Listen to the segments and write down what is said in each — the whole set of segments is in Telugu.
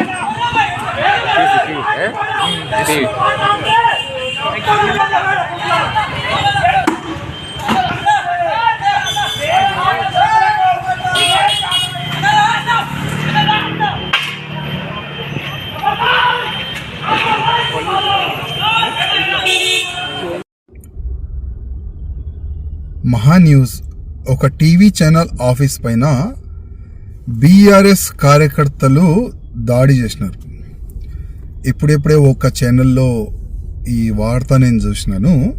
Sí, sí, sí, ¿eh? Sí. News ఒక టీవీ ఛానల్ ఆఫీస్ పైన బీఆర్ఎస్ కార్యకర్తలు దాడి చేసినారు. ఇప్పుడెప్పుడే ఒక ఛానల్లో ఈ వార్త నేను చూసినాను.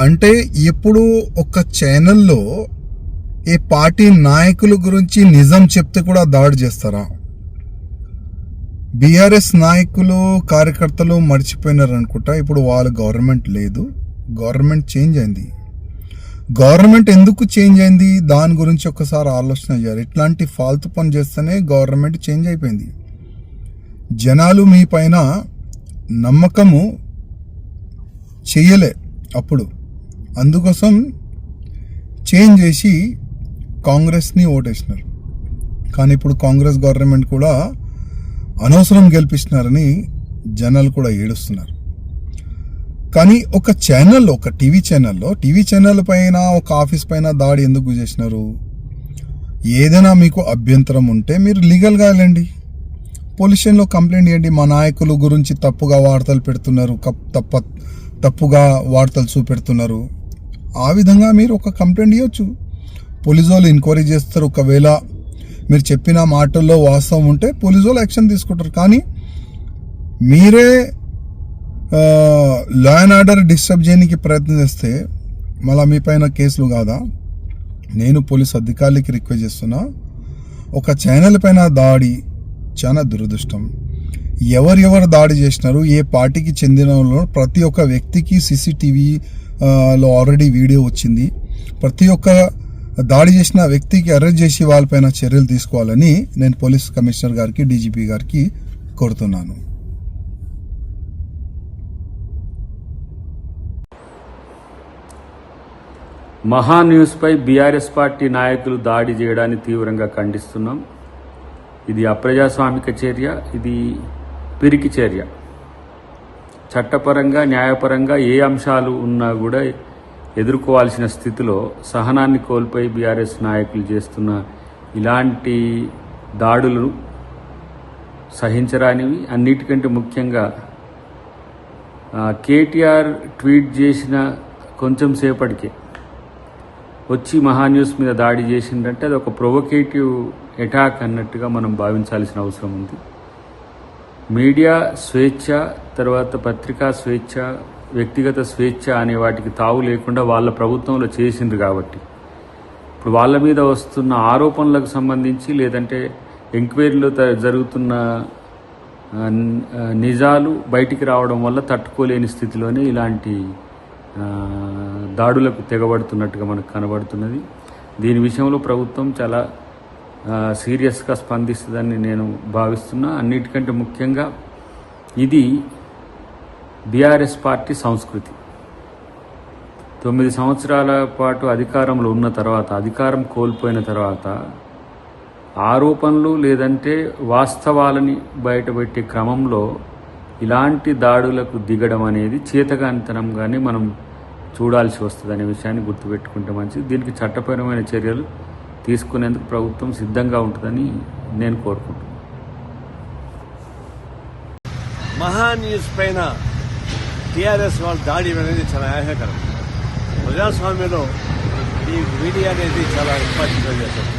అంటే ఎప్పుడు ఒక ఛానల్లో ఏ పార్టీ నాయకుల గురించి నిజం చెప్తే కూడా దాడి చేస్తారా? బీఆర్ఎస్ నాయకులు కార్యకర్తలు మర్చిపోయినారు అనుకుంటా ఇప్పుడు వాళ్ళు గవర్నమెంట్ లేదు. గవర్నమెంట్ చేంజ్ అయింది. గవర్నమెంట్ ఎందుకు చేంజ్ అయింది? దాని గురించి ఒకసారి ఆలోచన చేయాలి. ఇట్లాంటి ఫాల్తు పని చేస్తేనే గవర్నమెంట్ చేంజ్ అయిపోయింది. జనాలు మీ పైన నమ్మకము చేయలే అప్పుడు. అందుకోసం చేంజ్ చేసి కాంగ్రెస్ని ఓటేసినారు. కానీ ఇప్పుడు కాంగ్రెస్ గవర్నమెంట్ కూడా అనవసరం గెలిపిస్తున్నారని జనాలు కూడా ఏడుస్తున్నారు. కానీ ఒక ఛానల్లో ఒక టీవీ ఛానల్లో టీవీ ఛానల్ పైన ఒక ఆఫీస్ పైన దాడి ఎందుకు చేసినారు? ఏదైనా మీకు అభ్యంతరం ఉంటే మీరు లీగల్గా వెళ్ళండి. పొల్యూషన్లో కంప్లైంట్ చేయండి. మా నాయకుల గురించి తప్పుగా వార్తలు పెడుతున్నారు. తప్ప తప్పుగా వార్తలు చూపెడుతున్నారు. ఆ విధంగా మీరు ఒక కంప్లైంట్ ఇవ్వచ్చు పోలీసు వాళ్ళు ఎంక్వైరీ చేస్తారు. ఒకవేళ మీరు చెప్పిన మాటల్లో వాస్తవం ఉంటే పోలీసు వాళ్ళు యాక్షన్ తీసుకుంటారు. కానీ మీరే లా అండ్ ఆర్డర్ డిస్టర్బ్ చేయడానికి ప్రయత్నం చేస్తే మళ్ళీ మీ పైన కేసులు కాదా? నేను పోలీస్ అధికారులకి రిక్వెస్ట్ చేస్తున్నా. ఒక ఛానల్ పైన దాడి చాలా దురదృష్టం. ఎవరెవరు దాడి చేసినారు ఏ పార్టీకి చెందిన ప్రతి ఒక్క వ్యక్తికి సీసీటీవీ లో ఆల్రెడీ వీడియో వచ్చింది. ప్రతి ఒక్క దాడి చేసిన వ్యక్తికి అరెస్ట్ చేసి వాళ్ళపైన చర్యలు తీసుకోవాలని నేను పోలీస్ కమిషనర్ గారికి డీజీపీ గారికి కోరుతున్నాను. మహా న్యూస్పై బీఆర్ఎస్ పార్టీ నాయకులు దాడి చేయడాన్ని తీవ్రంగా ఖండిస్తున్నాం. ఇది అప్రజాస్వామిక చర్య ఇది పిరికి చర్య. చట్టపరంగా న్యాయపరంగా ఏ అంశాలు ఉన్నా కూడా ఎదుర్కోవాల్సిన స్థితిలో సహనాన్ని కోల్పోయి బీఆర్ఎస్ నాయకులు చేస్తున్న ఇలాంటి దాడులు సహించరానివి. అన్నిటికంటే ముఖ్యంగా కేటీఆర్ ట్వీట్ చేసిన కొంచెం సేపటికే వచ్చి మహాన్యూస్ మీద దాడి చేసిందంటే అది ఒక ప్రొవొకేటివ్ అటాక్ అన్నట్టుగా మనం భావించాల్సిన అవసరం ఉంది. మీడియా స్వేచ్ఛ తర్వాత పత్రికా స్వేచ్ఛ వ్యక్తిగత స్వేచ్ఛ అనే వాటికి తావు లేకుండా వాళ్ళ ప్రభుత్వంలో చేసింది కాబట్టి. ఇప్పుడు వాళ్ళ మీద వస్తున్న ఆరోపణలకు సంబంధించి లేదంటే ఎంక్వైరీలో జరుగుతున్న నిజాలు బయటికి రావడం వల్ల తట్టుకోలేని స్థితిలోనే ఇలాంటి దాడులకు తెగబడుతున్నట్టుగా మనకు కనబడుతున్నది. దీని విషయంలో ప్రభుత్వం చాలా సీరియస్గా స్పందిస్తుందని నేను భావిస్తున్నా. అన్నిటికంటే ముఖ్యంగా ఇది బీఆర్ఎస్ పార్టీ సంస్కృతి. తొమ్మిది సంవత్సరాల పాటు అధికారంలో ఉన్న తర్వాత అధికారం కోల్పోయిన తర్వాత ఆరోపణలు లేదంటే వాస్తవాలని బయటపెట్టే క్రమంలో ఇలాంటి దాడులకు దిగడం అనేది చేతగానితనంగానే మనం చూడాల్సి వస్తుంది అనే విషయాన్ని గుర్తుపెట్టుకుంటే మంచిది. దీనికి చట్టపరమైన చర్యలు తీసుకునేందుకు ప్రభుత్వం సిద్ధంగా ఉంటుందని నేను కోరుకుంటున్నాను. మహా న్యూస్ పైన టీఆర్ఎస్ వాళ్ళు దాడి అనేది చాలా ఆయాసకరం ప్రజాస్వామ్యంలో ఈ మీడియా అనేది చాలా ఇంపార్టెంట్ చేస్తారు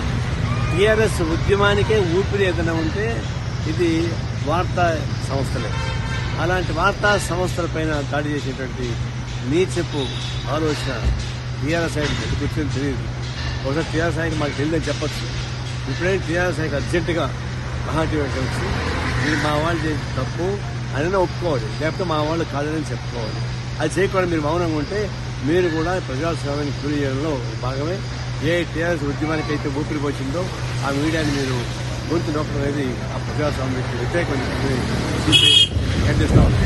టీఆర్ఎస్ ఉద్యమానికే ఊపిరి ఏదైనా ఉంటే ఇది వార్తా సంస్థలే. అలాంటి వార్తా సంస్థలపైన దాడి చేసేటువంటి చెప్పు ఆలోచన టీఆర్ఎస్ ఆయన కూర్చొని తెలియదు ఒకసారి టీఆర్ఎస్ ఆయనకి మాకు తెలియదని చెప్పచ్చు. ఇప్పుడే టీఆర్ఎస్ ఆయనకి అర్జెంటుగా మహాటీవీ కలిసి మీరు మా వాళ్ళు చేసిన తప్పు అని ఒప్పుకోవాలి లేకపోతే మా వాళ్ళు కాదని చెప్పుకోవాలి. అది చేయకుండా మీరు మౌనంగా ఉంటే మీరు కూడా ప్రజాస్వామ్యాన్ని గురి చేయడంలో భాగమే. ఏ టీఆర్ఎస్ ఉద్యమానికి అయితే ఊపిరి పోసిందో ఆ మీడియాని మీరు గొంతు నొక్కడం అనేది ఆ ప్రజాస్వామ్యానికి వ్యతిరేకమైన ఖండిస్తా ఉంది